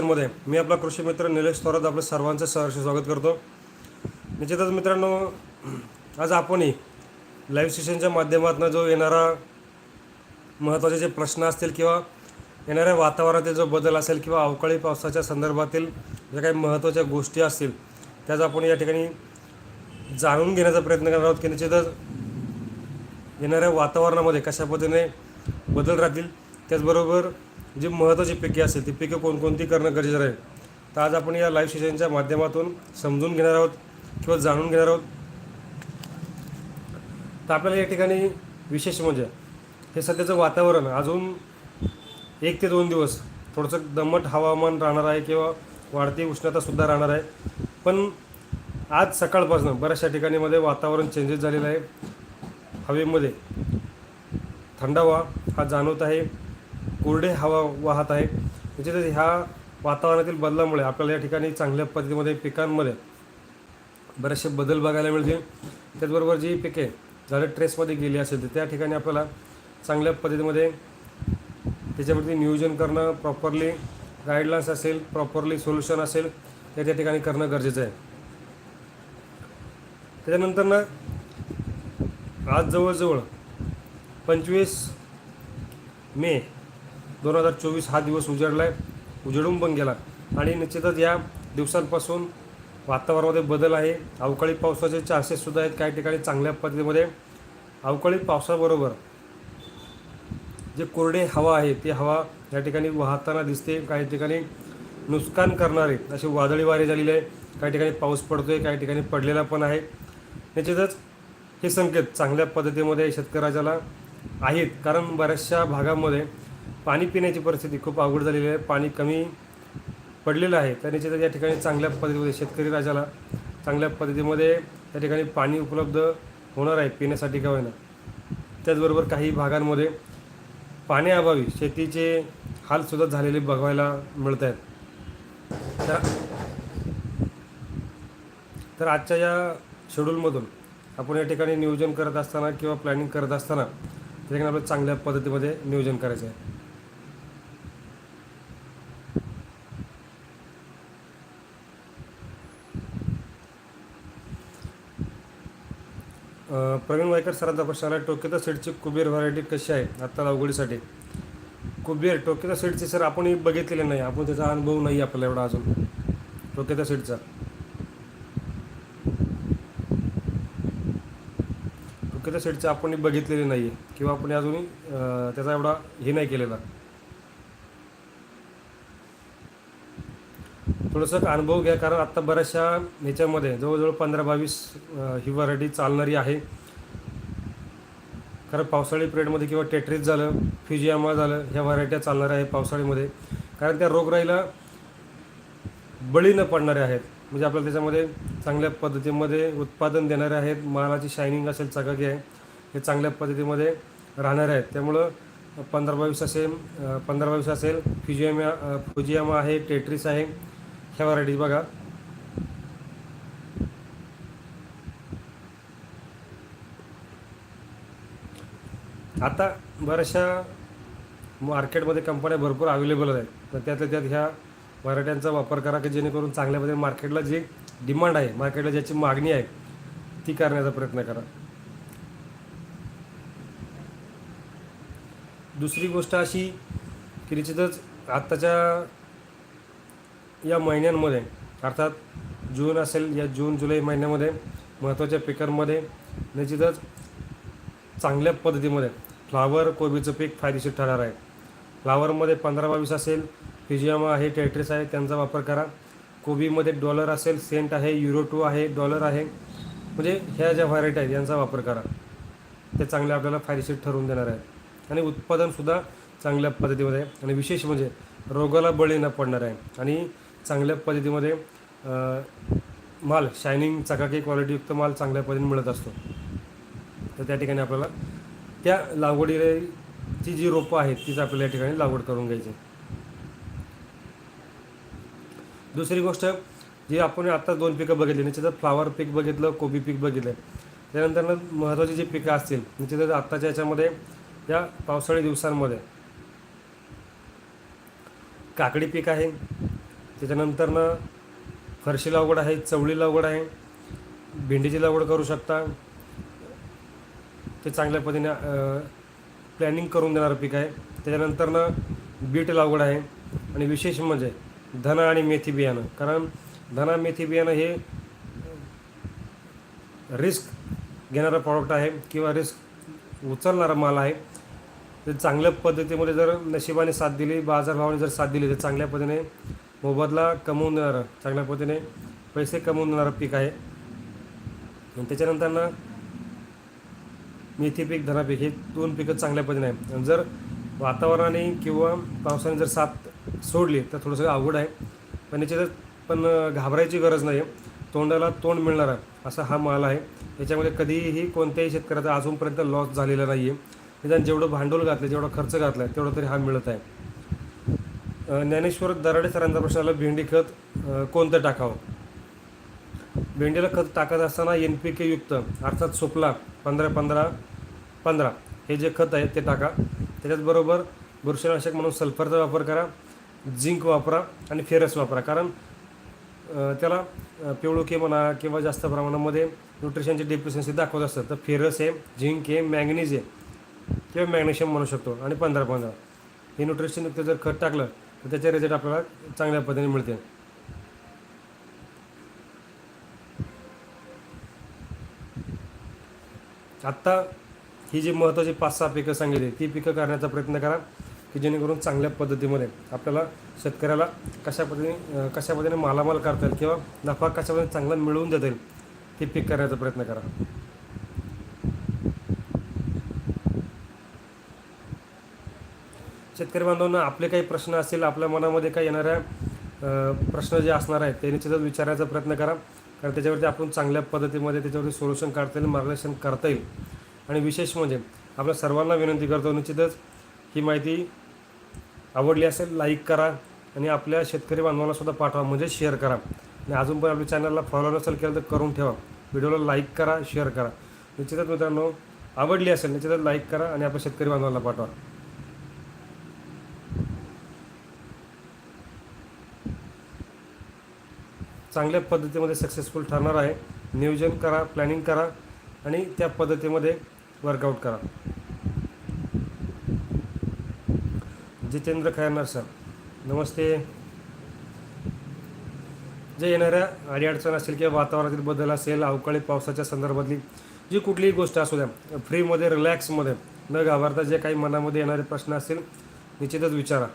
मध्ये मी आपला कृषी मित्र निलेश थोरात आपलं सर्वांचं सहर्ष स्वागत करतो. निश्चितच मित्रांनो आज आपणही लाईव्ह सेशनच्या माध्यमातून जो येणारा महत्त्वाचे जे प्रश्न असतील किंवा येणाऱ्या वातावरणातील जो बदल असेल किंवा अवकाळी पावसाच्या संदर्भातील ज्या काही महत्त्वाच्या गोष्टी असतील त्याच आपण या ठिकाणी जाणून घेण्याचा प्रयत्न करणार आहोत की निश्चितच येणाऱ्या वातावरणामध्ये कशा पद्धतीने बदल राहतील त्याचबरोबर जी महत्त्वाची पिके असतील ती पिके कोणकोणती करणं गरजेचं आहे? तर आज आपण या लाईव्ह सेशनच्या माध्यमातून समजून घेणार आहोत किंवा जाणून घेणार आहोत. तर आपल्याला या ठिकाणी विशेष म्हणजे हे सध्याचं वातावरण अजून एक ते दोन दिवस थोडंसं दमट हवामान राहणार आहे किंवा वाढती उष्णतासुद्धा राहणार आहे. पण आज सकाळपासून बऱ्याचशा ठिकाणीमध्ये वातावरण चेंजेस झालेलं आहे. हवेमध्ये थंडावा हा जाणवत आहे. कोरडे हवा वाहत आहे. निश्चितच ह्या वातावरणातील बदलामुळे आपल्याला या ठिकाणी चांगल्या पद्धतीमध्ये पिकांमध्ये बरेचसे बदल बघायला मिळतील. त्याचबरोबर जी पिके झाडं ट्रेसमध्ये गेली असेल तर त्या ठिकाणी आपल्याला चांगल्या पद्धतीमध्ये त्याच्यावरती नियोजन करणं प्रॉपरली गाईडलाईन्स असेल प्रॉपरली सोल्युशन असेल ते त्या ठिकाणी करणं गरजेचं आहे. त्याच्यानंतर ना आज जवळजवळ पंचवीस मे दोन हजार चोवीस हा दिवस उजाडला आहे उजडून पण गेला. आणि निश्चितच या दिवसांपासून वातावरणामध्ये बदल आहे. अवकाळी पावसाचे चान्सेससुद्धा आहेत काही ठिकाणी चांगल्या पद्धतीमध्ये. अवकाळी पावसाबरोबर जे कोरडे हवा आहे ती हवा या ठिकाणी वाहताना दिसते. काही ठिकाणी नुकसान करणारे अशी वादळी वारे झालेली आहे. काही ठिकाणी पाऊस पडतोय काही ठिकाणी पडलेला पण आहे. निश्चितच हे संकेत चांगल्या पद्धतीमध्ये शेतकऱ्याला आहेत. कारण बऱ्याचशा भागामध्ये पाणी पिण्याची परिस्थिती खूप अवघड झालेली आहे. पाणी कमी पडलेलं आहे. तर निश्चितच या ठिकाणी चांगल्या पद्धतीमध्ये शेतकरी राजाला चांगल्या पद्धतीमध्ये त्या ठिकाणी पाणी उपलब्ध होणार आहे पिण्यासाठी का होईना. त्याचबरोबर काही भागांमध्ये पाण्याअभावी शेतीचे हालसुद्धा झालेले बघायला मिळत आहेत. तर तर आजच्या या शेड्यूलमधून आपण या ठिकाणी नियोजन करत असताना किंवा प्लॅनिंग करत असताना त्या ठिकाणी आपल्याला चांगल्या पद्धतीमध्ये नियोजन करायचं आहे. प्रवीण वायकर सरांचा प्रश्न आला टोकेता सीडची कुबेर व्हरायटी कशी आहे? आत्ता लागवडीसाठी कुबेर टोकेता सीडची सर आपणही बघितलेले नाही आपण त्याचा अनुभव नाही आपल्याला एवढा अजून. टोकेता सीडचा टोकेच्या सीडचा आपण बघितलेले नाही आहे किंवा आपण अजूनही त्याचा एवढा हे नाही केलेला. थोडंसं अनुभव घ्या कारण आत्ता बऱ्याचशा ह्याच्यामध्ये जवळजवळ पंधरा बावीस ही व्हरायटी चालणारी आहे. कारण पावसाळी पिरियडमध्ये किंवा टेट्रिस झालं फिजियामा झालं ह्या व्हरायट्या चालणाऱ्या आहेत पावसाळीमध्ये. कारण त्या रोगराईला बळी न पडणारे आहेत. म्हणजे आपल्याला त्याच्यामध्ये चांगल्या पद्धतीमध्ये उत्पादन देणारे आहेत. मालाची शायनिंग असेल चकाकी आहे. हे चांगल्या पद्धतीमध्ये राहणारे आहेत. त्यामुळं पंधरा बावीस असेल पंधरा बावीस असेल फिजियामा फिजियामा फुजियामा आहे टेट्रिस आहे. ह्या व्हरायटीज बघा. आता बऱ्याचशा मार्केटमध्ये कंपन्या भरपूर अवेलेबल आहेत. तर त्यातल्या त्यात ह्या व्हरायट्यांचा वापर करा की जेणेकरून चांगल्या पद्धतीने मार्केटला जी डिमांड आहे मार्केटला ज्याची मागणी आहे ती करण्याचा प्रयत्न करा. दुसरी गोष्ट अशी की निश्चितच आत्ताच्या या महिन्यांमध्ये अर्थात जून असेल या जून जुलै महिन्यामध्ये महत्त्वाच्या पिकांमध्ये निश्चितच चांगल्या पद्धतीमध्ये फ्लावर कोबीचं पीक फायदेशीर ठरणार आहे. फ्लावरमध्ये पंधरा बावीस असेल फिजियामा आहे टेट्रिस आहे त्यांचा वापर करा. कोबीमध्ये डॉलर असेल सेंट आहे युरो टू आहे डॉलर आहे. म्हणजे ह्या ज्या व्हरायटी आहेत यांचा वापर करा. ते चांगले आपल्याला फायदेशीर ठरवून देणार आहेत. आणि उत्पादनसुद्धा चांगल्या पद्धतीमध्ये आहे. आणि विशेष म्हणजे रोगाला बळी न पडणार आहे. आणि चांगल्या पद्धतीमध्ये माल शायनिंग चकाकी क्वालिटीयुक्त माल चांगल्या पद्धतीने मिळत असतो. तर त्या ठिकाणी आपल्याला त्या लागवडीची जी रोपं आहेत तीच आपल्याला या ठिकाणी लागवड करून घ्यायची दुसरी गोष्ट जी आपण आता दोन पिकं बघितली निश्चितच फ्लावर पीक बघितलं कोबी पीक बघितलं त्यानंतर महत्त्वाची जी पिकं असतील निश्चितच आत्ताच्या याच्यामध्ये या पावसाळी दिवसांमध्ये काकडी पीक आहे त्याच्यानंतरनं फरशी लागवड आहे चवळी लागवड आहे भेंडीची लागवड करू शकता. ते चांगल्या पद्धतीने प्लॅनिंग करून देणारं पीक आहे. त्याच्यानंतरनं बीट लागवड आहे आणि विशेष म्हणजे धना आणि मेथी बियाणं. कारण धना मेथी बियाणं हे रिस्क घेणारा प्रॉडक्ट आहे किंवा रिस्क उचलणारा माल आहे. ते चांगल्या पद्धतीमध्ये जर नशिबाने साथ दिली बाजारभावाने जर साथ दिली तर चांगल्या पद्धतीने मोबदला कमवून देणारं चांगल्या पद्धतीने पैसे कमवून देणारं पीक आहे. आणि त्याच्यानंतरनं मेथी पीक धना पीक हे दोन पिकं चांगल्या पद्धतीने आहे. आणि जर वातावरणाने किंवा पावसाने जर साथ सोडली तर थोडंसं अवघड आहे. पण याच्यात पण घाबरायची गरज नाही तोंडाला तोंड मिळणारा असा हा माल आहे. याच्यामध्ये कधीही कोणत्याही शेतकऱ्याचा अजूनपर्यंत लॉस झालेला नाही आहे निदान जेवढं भांडवल घातलं जेवढा खर्च घातला आहे तेवढं तरी हा मिळत आहे. ज्ञानेश्वर दराडे सरांचा प्रश्न आला भेंडी खत कोणतं टाकावं? भेंडीला खत टाकत असताना एन पी के युक्त अर्थात सोपला पंधरा पंधरा पंधरा हे जे खत आहे ते टाका. त्याच्याचबरोबर बुरशीनाशक म्हणून सल्फरचा वापर करा झिंक वापरा आणि फेरस वापरा. कारण त्याला पिवळुके म्हणा किंवा जास्त प्रमाणामध्ये न्यूट्रिशनची डेफिशियन्सी दाखवत असतात तर फेरस आहे झिंक आहे मॅग्नीज आहे किंवा मॅग्नेशियम म्हणू शकतो. आणि पंधरा पंधरा. हे न्यूट्रिशनयुक्त जर खत टाकलं तर त्याचे रिझल्ट आपल्याला चांगल्या पद्धतीने मिळते आत्ता ही जी महत्त्वाची पाच सहा पिकं सांगितली ती पिकं करण्याचा प्रयत्न करा की जेणेकरून चांगल्या पद्धतीमध्ये आपल्याला शेतकऱ्याला कशा पद्धतीने कशा पद्धतीने मालामाल करता येईल किंवा नफा कशा पद्धतीने चांगला मिळवून देता येईल ते पीक करण्याचा प्रयत्न करा. शेतकरी बांधवांना आपले काही प्रश्न असतील आपल्या मनामध्ये काही येणाऱ्या प्रश्न जे असणार आहेत ते निश्चितच विचारायचा प्रयत्न करा. कारण त्याच्यावरती आपण चांगल्या पद्धतीमध्ये त्याच्यावरती सोल्युशन काढता येईल मार्गदर्शन करता येईल. आणि विशेष म्हणजे आपल्या सर्वांना विनंती करतो निश्चितच ही माहिती आवडली असेल लाईक करा आणि आपल्या शेतकरी बांधवांना सुद्धा पाठवा म्हणजे शेअर करा. आणि अजून पण आपल्या चॅनलला फॉलो नसेल केलं तर करून ठेवा. व्हिडिओला लाईक करा शेअर करा. निश्चितच मित्रांनो आवडली असेल निश्चितच लाईक करा आणि आपल्या शेतकरी बांधवांना पाठवा. चांगल्या पद्धतीमध्ये सक्सेसफुल ठरणार आहे. नियोजन करा प्लॅनिंग करा आणि त्या पद्धतीमध्ये वर्कआउट करा. जितेंद्र खैरनार सर नमस्ते. जे येणाऱ्या अडीअडचण असेल किंवा वातावरणातील बदल असेल अवकाळी पावसाच्या संदर्भातली जी कुठलीही गोष्ट असू द्या फ्रीमध्ये रिलॅक्समध्ये न घाबरता जे काही मनामध्ये येणारे प्रश्न असतील निश्चितच विचारा.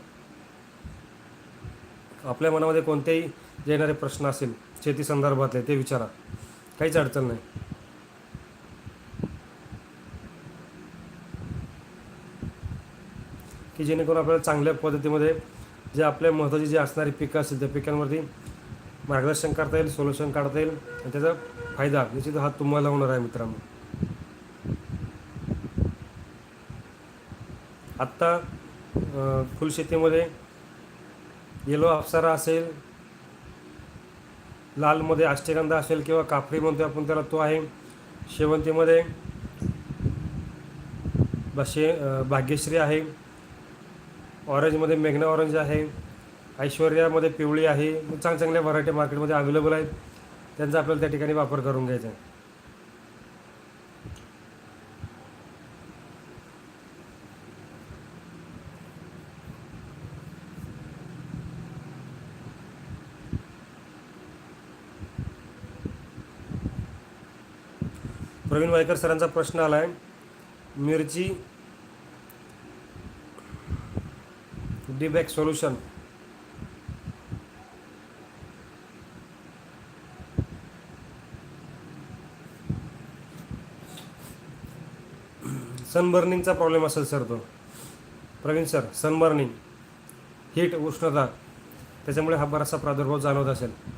आपल्या मनामध्ये कोणत्याही येणारे प्रश्न असेल शेती संदर्भातले ते विचारा. काहीच अडचण नाही. की जेणेकरून आपल्याला चांगल्या पद्धतीमध्ये जे आपल्या महत्त्वाची जी असणारी पिकं असतील त्या पिकांवरती मार्गदर्शन करता येईल सोल्युशन काढता येईल आणि त्याचा फायदा निश्चित हा तुम्हाला होणार आहे मित्रांनो. आत्ता फुलशेतीमध्ये येलो अप्सरा असेल लालमध्ये अष्टगंधा असेल किंवा कापडी म्हणतो आपण त्याला तो आहे. शेवंतीमध्ये बसे भाग्यश्री आहे. ऑरेंजमध्ये मेघना ऑरेंज आहे. ऐश्वर्यामध्ये पिवळी आहे. चांग चांगल्या व्हरायटी मार्केटमध्ये अवेलेबल आहेत. त्यांचा आपल्याला त्या ठिकाणी वापर करून घ्यायचा आहे. प्रवीण वायकर सरांचा प्रश्न आला आहे मिरची डीबॅक सोल्युशन. सनबर्निंगचा प्रॉब्लेम असेल सर तो. Praveen sir sunburning. हीट उष्णता. त्याच्यामुळे हा बराचसा प्रादुर्भाव जाणवत असेल.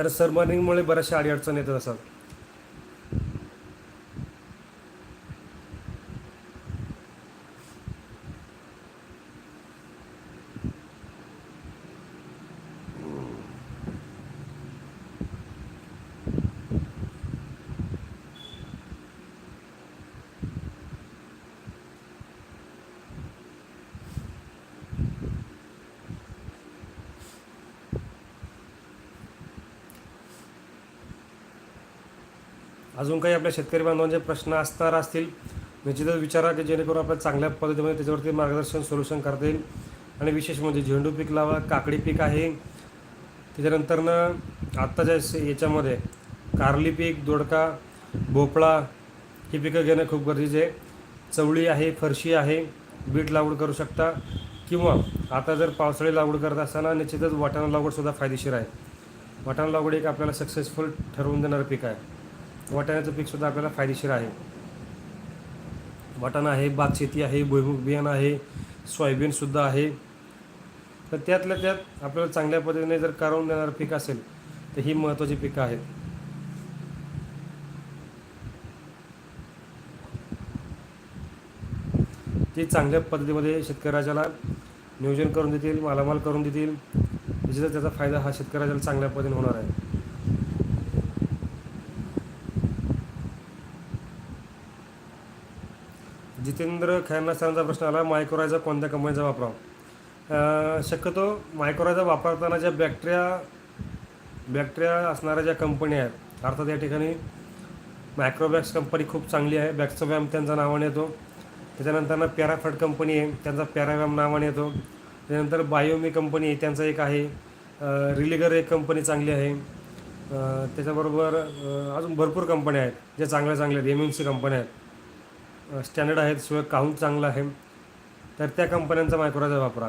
कारण सनबर्निंगमुळे बऱ्याचशा अडीअडचणी येतात असतात अजून काही आपल्या शेतकरी बांधवांचे प्रश्न असणार असतील निश्चितच विचारा की जेणेकरून आपल्या चांगल्या पद्धतीमध्ये त्याच्यावरती मार्गदर्शन सोल्युशन करता येईल. आणि विशेष म्हणजे झेंडू पीक लावा काकडी पीक आहे. त्याच्यानंतरनं आत्ताच्या याच्यामध्ये कारली पीक दोडका भोपळा ही पिकं घेणं खूप गरजेचे आहे. चवळी आहे फरशी आहे बीट लागवड करू शकता. किंवा आता जर पावसाळी लागवड करत असताना निश्चितच वाटाणा लागवडसुद्धा फायदेशीर आहे. वाटाणा लागवड एक आपल्याला सक्सेसफुल ठरवून देणारं पीक आहे. वाटाण्याचं पीकसुद्धा आपल्याला फायदेशीर आहे. वाटाणा आहे भातशेती आहे भुईमुग बियाणं आहे सोयाबीनसुद्धा आहे. तर त्यातल्या त्यात आपल्याला चांगल्या पद्धतीने जर काढून देणारं पीक असेल तर ही महत्त्वाची पिकं आहेत. ती चांगल्या पद्धतीमध्ये शेतकऱ्याच्याला नियोजन करून देतील मालामाल करून देतील. निश्चितच त्याचा फायदा हा शेतकऱ्याला चांगल्या पद्धतीने होणार आहे. जितेंद्र खैरना सरांचा प्रश्न आला मायक्रोरायझर कोणत्या कंपनीचा वापरावा? शक्यतो मायक्रोरायझर वापरताना ज्या बॅक्टेरिया बॅक्टेरिया असणाऱ्या ज्या कंपन्या आहेत अर्थात या ठिकाणी मायक्रोबॅक्स कंपनी खूप चांगली आहे. बॅक्सोवॅम त्यांचा नावाने येतो. त्याच्यानंतर पॅराफट कंपनी आहे त्यांचा पॅरावॅम नावाने येतो. त्यानंतर बायोमी कंपनी आहे त्यांचा एक आहे. रिलिगर एक कंपनी चांगली आहे. त्याच्याबरोबर अजून भरपूर कंपन्या आहेत ज्या चांगल्या चांगल्या आहेत. एम एम सी कंपन्या आहेत. स्टँडर्ड आहेत शिवाय काउंट चांगलं आहे तर त्या कंपन्यांचा मायक्रोरायझा वापरा.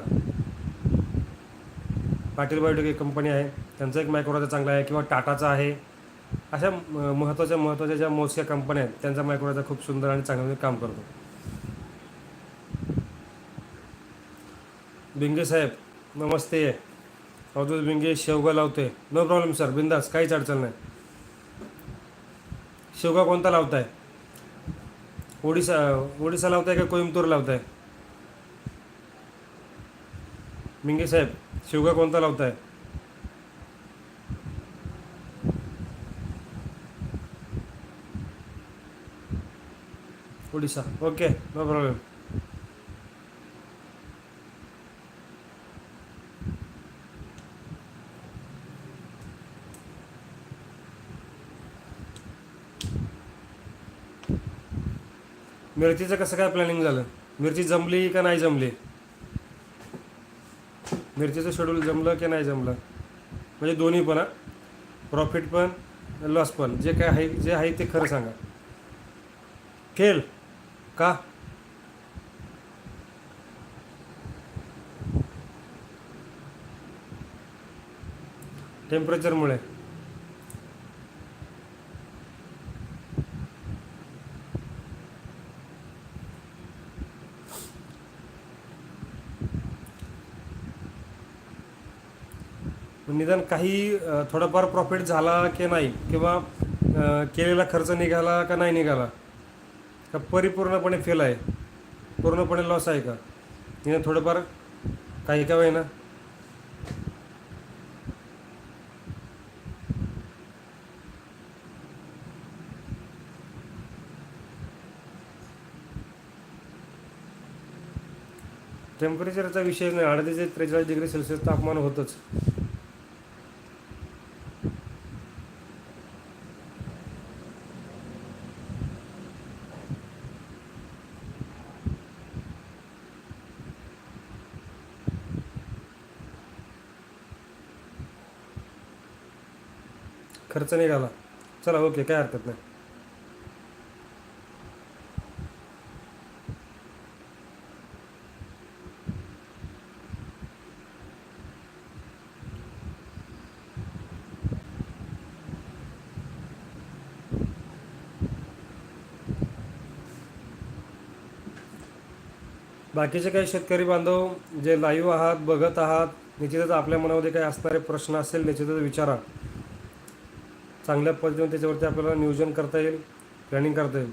पाटील बायोटेक एक कंपनी आहे त्यांचा एक मायक्रोरायझा चांगला आहे किंवा टाटाचा आहे. अशा महत्त्वाच्या महत्त्वाच्या ज्या मोजक्या कंपन्या आहेत त्यांचा मायक्रोरायझा खूप सुंदर आणि चांगलं काम करतो. बिंगे साहेब नमस्ते. अवधूत बिंगे शेवगा लावते. नो प्रॉब्लेम सर बिंदास काहीच अडचण नाही. शेवगा कोणता लावताय? ओडिसा ओडिसा लावताय का कोईमतूर लावताय? मिंगे साहेब शेवगा कोणता लावताय? ओडिसा. Okay no problem. मिरचीचं कसं काय प्लॅनिंग झालं? मिरची जमली का नाही जमली? मिरचीचं शेड्यूल जमलं की नाही जमलं? म्हणजे दोन्ही पण प्रॉफिट पण लॉस पण. जे काय आहे जे आहे ते खरं सांगा. फेल का? टेम्परेचरमुळे निदान काही थोडंफार थोडाफार प्रॉफिट झाला की नाही किंवा केलेला खर्च निघाला का नाही निघाला का परिपूर्णपणे फेल आहे पूर्णपणे लॉस आहे का? निदान थोडंफार काही का ना टेम्परेचरचा विषय नाही. अडतीस ते त्रेचाळीस डिग्री सेल्सिअस तापमान होतंच. खर्च निघाला चला ओके काय हरकत नाही. बाकीचे काही शेतकरी बांधव जे लाईव्ह आहात बघत आहात निश्चितच आपल्या मनामध्ये काही असणारे प्रश्न असेल निश्चितच विचारा. चांगल्या पद्धतीने त्याच्यावरती आपल्याला नियोजन करता येईल प्लॅनिंग करता येईल.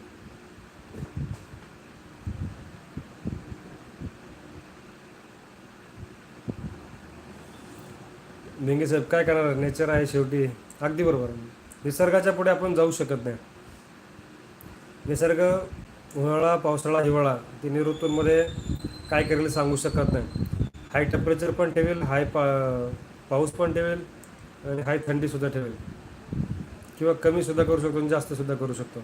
भिंगे साहेब काय करणार नेचर आहे शेवटी. अगदी बरोबर. निसर्गाच्या पुढे आपण जाऊ शकत नाही. निसर्ग उन्हाळा पावसाळा हिवाळा तिन्ही ऋतूंमध्ये काय करेल सांगू शकत नाही. हाय टेम्परेचर पण ठेवेल हाय पा पाऊस पण ठेवेल आणि हाय थंडीसुद्धा ठेवेल. किंवा कमीसुद्धा करू शकतो आणि जास्तसुद्धा करू शकतो.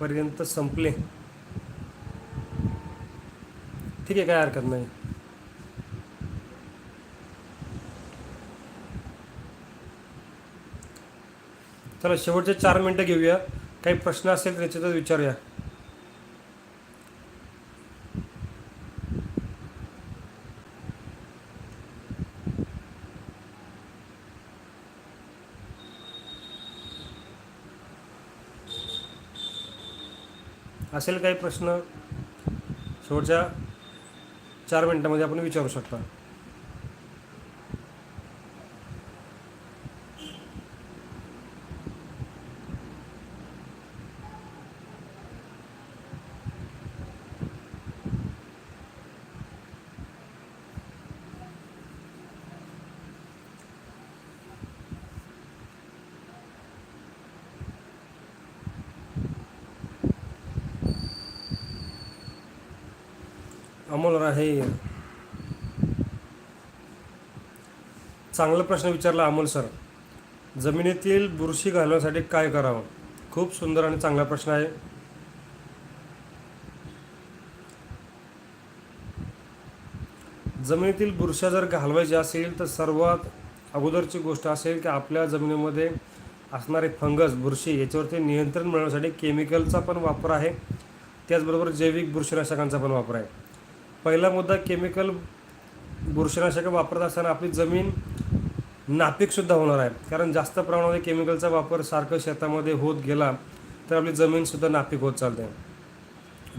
पर्यंत संपले. ठीक आहे काय हरकत नाही. चला शेवटचे चार मिनटं घेऊया. काही प्रश्न असेल तर निश्चितच विचारूया. असेल काही प्रश्न शेवटच्या चार मिनटामध्ये आपण विचारू शकता. अमोल चांगला प्रश्न विचारला अमोल सर. जमिनीतील बुरशी घालवण्यासाठी काय करावं? खूप सुंदर आणि चांगला प्रश्न आहे. जमिनीतील बुरशा जर घालवायच्या असेल तर सर्वात अगोदरची गोष्ट असेल की आपल्या जमिनीमध्ये असणारे फंगस बुरशी याच्यावरती नियंत्रण मिळवण्यासाठी केमिकलचा पण वापर आहे. त्याचबरोबर जैविक बुरशीनाशकांचा पण वापर आहे. पहिला मुद्दा केमिकल बुरशीनाशकं वापरत असताना आपली जमीन नापीकसुद्धा होणार आहे. कारण जास्त प्रमाणामध्ये केमिकलचा वापर सारखं शेतामध्ये होत गेला तर आपली जमीनसुद्धा नापीक होत चालते.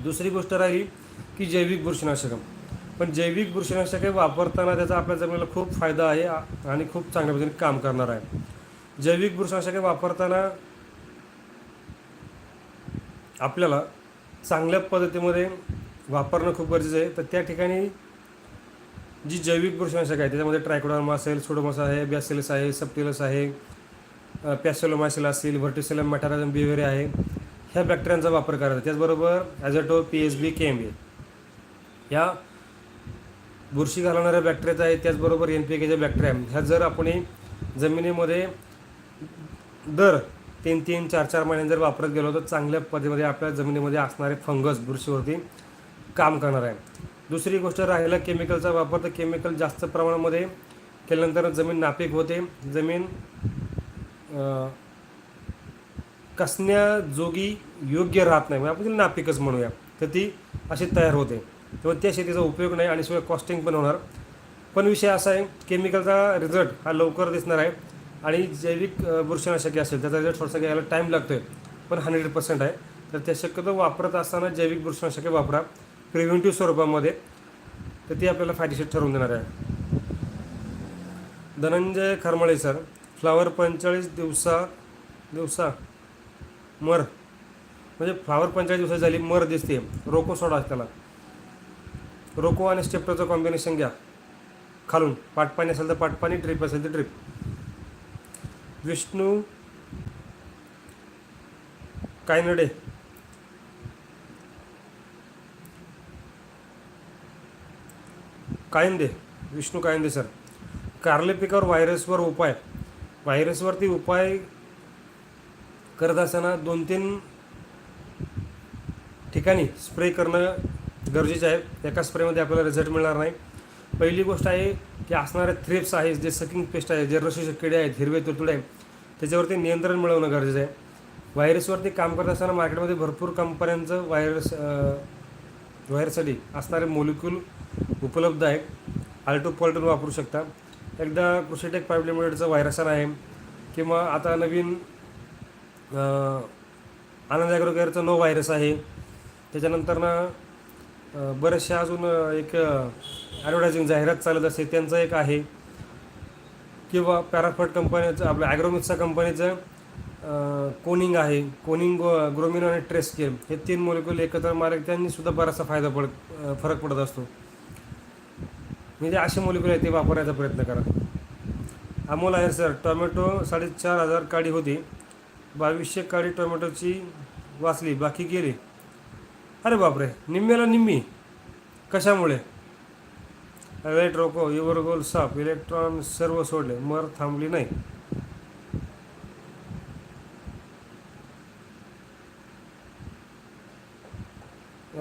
दुसरी गोष्ट राहिली की जैविक बुरशीनाशकं. पण जैविक बुरशीनाशके वापरताना त्याचा आपल्या जमिनीला खूप फायदा आहे आणि खूप चांगल्या पद्धतीने काम करणार आहे. जैविक बुरशीनाशके वापरताना आपल्याला चांगल्या पद्धतीमध्ये वापरणं खूप गरजेचं आहे. तर त्या ठिकाणी जी जैविक बुरशीनाशक आहे त्याच्यामध्ये ट्रायकोडर्मा असेल सोडोमास आहे बॅसिलस आहे सप्टिलस आहे पॅसेलोमायसिल असेल व्हर्टिसिलम मॅटाराजम बिहेवियरी आहे. ह्या बॅक्टेरियांचा वापर करायचा. त्याचबरोबर azoto P H B K M B ह्या बुरशी घालवणाऱ्या बॅक्टेरियाचा आहे त्याचबरोबर एन पी केच्या बॅक्टेरिया ह्या जर आपण जमिनीमध्ये दर तीन तीन चार चार महिन्यांनी जर वापरत गेलो तर चांगल्या पद्धतीमध्ये आपल्या जमिनीमध्ये असणारे फंगस बुरशीवरती काम करणार आहे. दुसरी गोष्ट राहिला केमिकलचा वापर. तर केमिकल जास्त प्रमाणामध्ये केल्यानंतर जमीन नापीक होते. जमीन कसण्याजोगी योग्य राहत नाही. म्हणजे आपण तिला नापिकच म्हणूया. तर ती अशी तयार होते. तेव्हा त्या शेतीचा उपयोग नाही आणि शिवाय कॉस्टिंग पण होणार. पण विषय असा आहे केमिकलचा रिझल्ट हा लवकर दिसणार आहे. आणि जैविक बुरशीनाशके असेल त्याचा रिझल्ट थोडासा घ्यायला टाईम लागतो आहे पण हंड्रेड पर्सेंट आहे. तर त्या शक्यतो वापरत असताना जैविक बुरशीनाशके वापरा. प्रिव्हेंटिव्ह स्वरूपामध्ये तर ती आपल्याला फायदेशीर ठरवून देणार आहे. धनंजय खरमळे सर फ्लावर पंचेचाळीस दिवसा दिवसा मर. म्हणजे फ्लावर पंचेचाळीस दिवसाची झाली मर दिसते. रोको सोडा त्याला. रोको आणि स्टेप्टरचं कॉम्बिनेशन घ्या. खालून. पाटपाणी असेल तर पाटपाणी ड्रिप असेल तर ट्रिप विष्णू कायनडे. कायंदे विष्णू कायंदे सर. कारले पिकावर व्हायरसवर उपाय. व्हायरसवरती उपाय करत असताना दोन तीन ठिकाणी स्प्रे करणं गरजेचं आहे. एका स्प्रेमध्ये आपल्याला रिझल्ट मिळणार नाही. पहिली गोष्ट आहे की असणारे थ्रिप्स आहेत जे सकिंग पेस्ट आहे जे रशीचे किडे आहेत हिरवे तुडतुडे आहेत त्याच्यावरती नियंत्रण मिळवणं गरजेचं आहे. व्हायरसवरती काम करत असताना मार्केटमध्ये भरपूर कंपन्यांचं व्हायरस व्हायरससाठी असणारे मोलिक्यूल उपलब्ध आहे आल्टो पॉल्टून वापरू शकता. एकदा कृषीटेक प्रायव्हेट लिमिटेडचं व्हायरसन आहे किंवा आता नवीन आनंद ॲग्रोकेअरचं नो व्हायरस आहे. त्याच्यानंतर ना बरेचशा अजून एक ॲडव्हर्टायझिंग जाहिरात चालत असते त्यांचं एक आहे. किंवा पॅराफट कंपनीचं आपलं ॲग्रोमिक्सा कंपनीचं कोनिंग आहे. कोनिंग गो ग्रोमिन आणि ट्रेस्केम हे तीन मोलिक्युल एकत्र मारले त्यांनी सुद्धा बराचसा फायदा पड फरक पडत असतो. म्हणजे असे मोलिक्युल आहे ते वापरायचा प्रयत्न करा. अमोल आहे सर. टोमॅटो साडेचार हजार काडी होती. बावीसशे काडी टोमॅटोची वाचली बाकी गेली. अरे बापरे! निम्म्याला निम्मी. कशामुळे? लाइट रोको युवर गोल साप इलेक्ट्रॉन सर्व सोडले. मर थांबली नाही.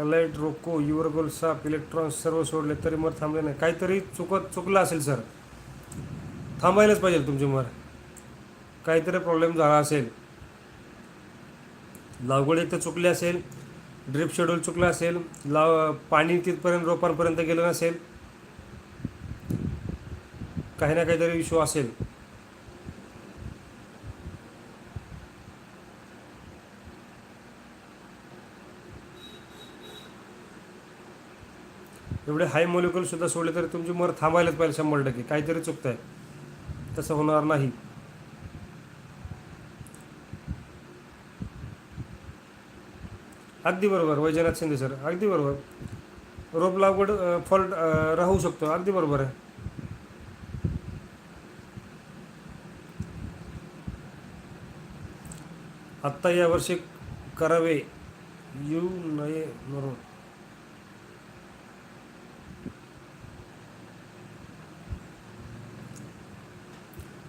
लाइट रोको युवरगोल साप इलेक्ट्रॉन सर्व सोडले तरी मर थांबले नाही. काहीतरी चुकत चुकलं असेल सर. थांबायलाच पाहिजे तुमची मर. काहीतरी प्रॉब्लेम झाला असेल. लागवड एक तर चुकली असेल. ड्रिप शेड्यूल चुकला असेल. लाव पाणी तिथपर्यंत रोपांपर्यंत गेलं नसेल. काही ना काहीतरी इश्यू असेल. एवढे हाय मोलिक्युलसुद्धा सोडले तरी तुमची मर थांबायलाच पाहिजे शंभर टक्के. काहीतरी चुकतं आहे तसं होणार नाही. अगदी बरोबर वैजनाथ शिंदे सर. अगदी बरोबर. रोप लागवड फॉल्ट राहू शकतो. अगदी बरोबर आहे. आत्ता यावर्षी करावे. येऊ नये बरोबर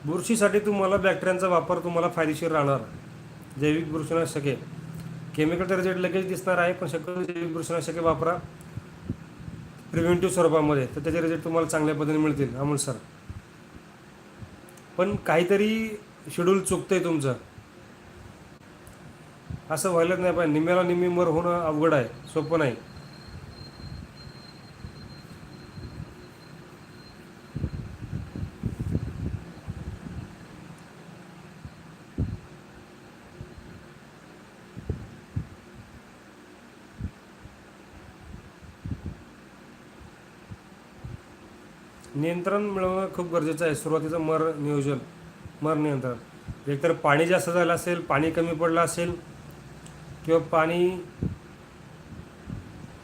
बुरशीसाठी तुम्हाला बॅक्टेरियांचा वापर तुम्हाला फायदेशीर राहणार. जैविक बुरशीनाशके. केमिकल रिझल्ट लगेच दिसणार आहे पण शक्यतो जैविक बुरशीनाशके वापरा. प्रिव्हेंटिव्ह स्वरूपामध्ये तर त्याचे रिझल्ट तुम्हाला चांगल्या पद्धतीने मिळतील अमोल सर. पण काहीतरी शेड्यूल चुकतंय तुमचं. असं व्हायलाच नाही पाहिजे. निम्याला निम्मी मर होणं अवघड आहे सोपं नाही. नियंत्रण मिळवणं खूप गरजेचं आहे. सुरुवातीचं मर नियोजन मर नियंत्रण. एकतर पाणी जास्त झालं असेल पाणी कमी पडलं असेल किंवा पाणी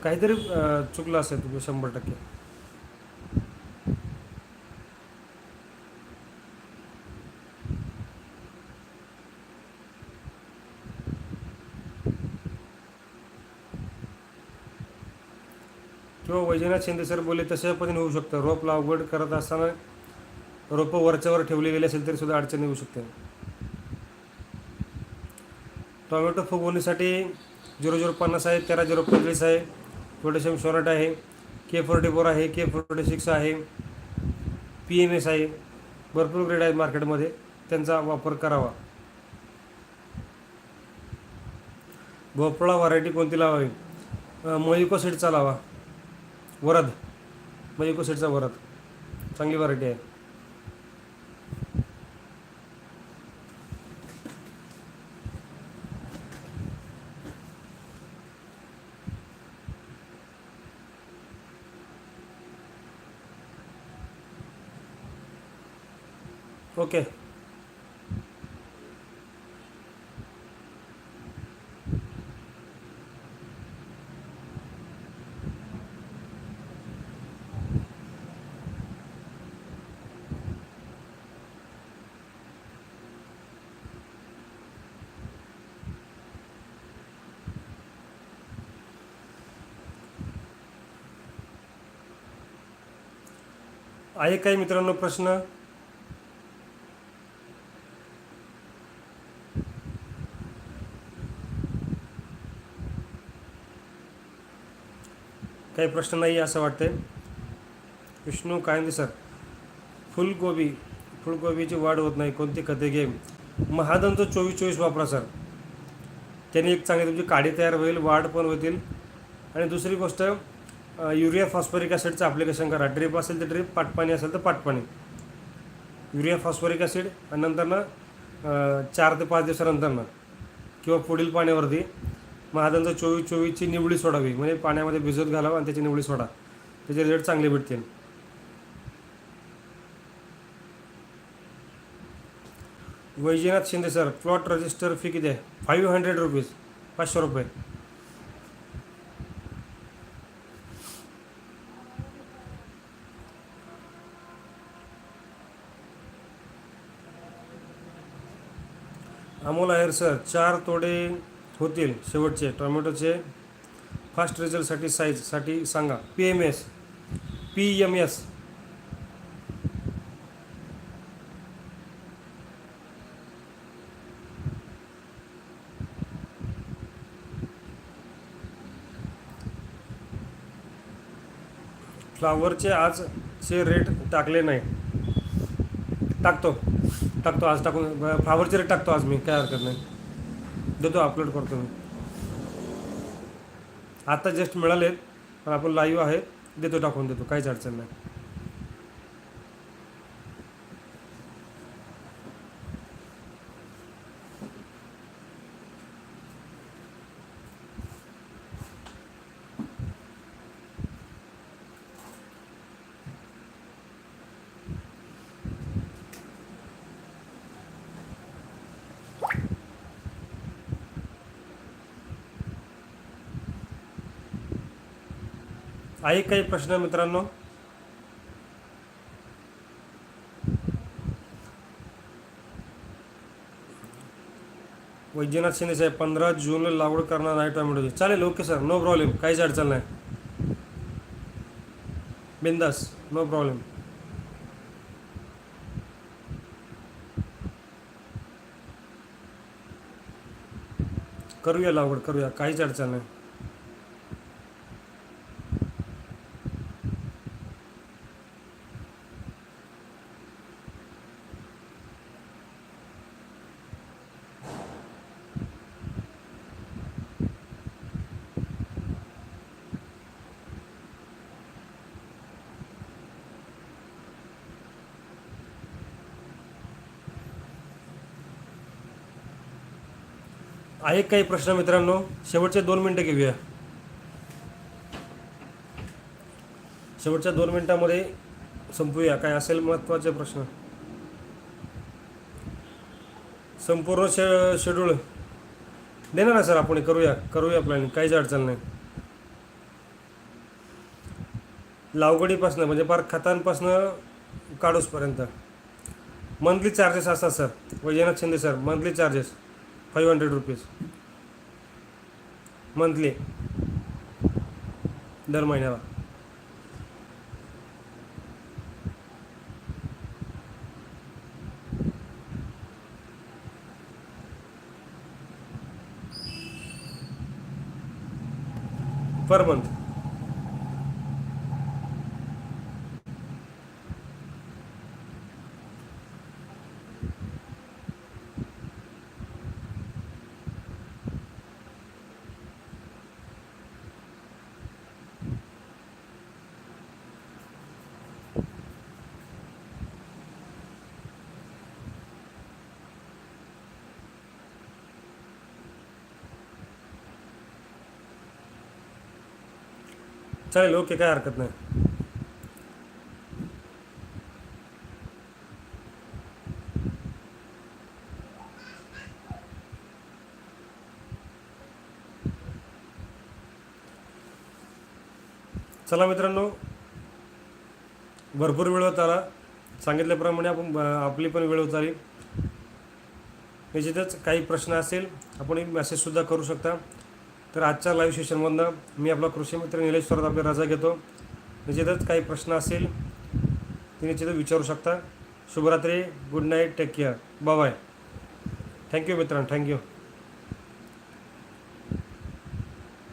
काहीतरी चुकलं असेल तुम्ही शंभर टक्के. किंवा वैजनाथ शिंदे सर बोलले तशा पद्धतीने होऊ शकतं. रोप लागवड करत असताना रोपं वरच्यावर ठेवली गेली असेल तरी सुद्धा अडचण येऊ शकते. टोमॅटो फुगवणीसाठी झिरो झिरो पन्नास आहे तेरा झिरो पंचवीस आहे पोटॅशियम सोनाट आहे के फोर्टी फोर आहे के फोर्टी सिक्स आहे पी एम एस आहे भरपूर ग्रेड आहेत मार्केटमध्ये त्यांचा वापर करावा. भोपळा व्हरायटी कोणती लावावी? मोहिको सीडचा लावा. वरद. म्हणजे मोहिको सेटचा वरद. चांगली व्हरायटी आहे. ओके. आहे काही मित्रांनो प्रश्न? काही प्रश्न नाही असं वाटतंय. विष्णू कायंदे सर फुलगोबी फुलगोबीची वाढ होत नाही कोणती खते घे? महादनचं चोवीस चोवीस वापरा सर. त्याने एक चांगली तुमची म्हणजे काडी तयार होईल वाढ पण होतील. आणि दुसरी गोष्ट युरिया फॉस्फरिक ॲसिडचं ॲप्लिकेशन करा. ड्रिप असेल तर ड्रिप पाटपाणी असेल तर पाटपाणी. युरिया फॉस्फरिक ॲसिड आणि नंतरनं चार ते पाच दिवसानंतरनं किंवा पुढील पाण्यावरती महाजनचं चोवीस चोवीसची निवडी सोडावी. म्हणजे पाण्यामध्ये भिजत घालावं आणि त्याची निवडी सोडा. त्याचे रिझल्ट चांगले भेटतील. Vaijnath Shinde sir plot register fee किती आहे? फाईव्ह हंड्रेड रुपीज पाचशे रुपये. अमोल आहेर सर चार तोडे होतील शेवटचे टोमॅटोचे. फास्ट रिझल्टसाठी साईजसाठी सांगा. P M S P M S फ्लावरचे आजचे रेट टाकले नाही. टाकतो. टाकतो आज टाकून फ्लावरचे रेट टाकतो आज मी काय हरकत नाही. देतो अपलोड करतो मी. आता जस्ट मिळाले पण आपण लाईव्ह आहे देतो टाकून देतो काहीच अडचण नाही. आहे काही प्रश्न मित्रांनो? वैद्यनाथ शिंदे साहेब पंधरा जूनला लागवड करणार आहे टोमॅटोची चालेल ओके सर नो प्रॉब्लेम काहीच अडचण नाही. बिंदास नो प्रॉब्लेम. करूया लागवड करूया काहीच अडचण नाही. आहे काही प्रश्न मित्रांनो? शेवटचे दोन मिनटं घेऊया. शेवटच्या दोन मिनटामध्ये संपूया. काय असेल महत्त्वाचे प्रश्न? संपूर्ण शे शेड्यूल देणार ना सर आपण करूया. करूया प्लॅनिंग काहीच अडचण नाही. लावगडीपासनं म्हणजे फार खतांपासनं काढूसपर्यंत. मंथली चार्जेस असतात sir. Vaijnath Shinde sir. Monthly charges five hundred rupees. Monthly. दर महिन्याला पर मंथ चालेल ओके काय हरकत नाही. चला मित्रांनो भरपूर वेळ होत आला. सांगितल्याप्रमाणे आपण आपली पण वेळ होत आली निश्चितच काही प्रश्न असेल आपण मेसेजसुद्धा करू शकता. तर आजच्या लाईव्ह सेशनमधनं मी आपला कृषी मित्र निलेश स्वरात आपली रजा घेतो. निश्चितच काही प्रश्न असेल ते निश्चितच विचारू शकता. शुभरात्री good night take care bye thank you मित्रांनो थँक्यू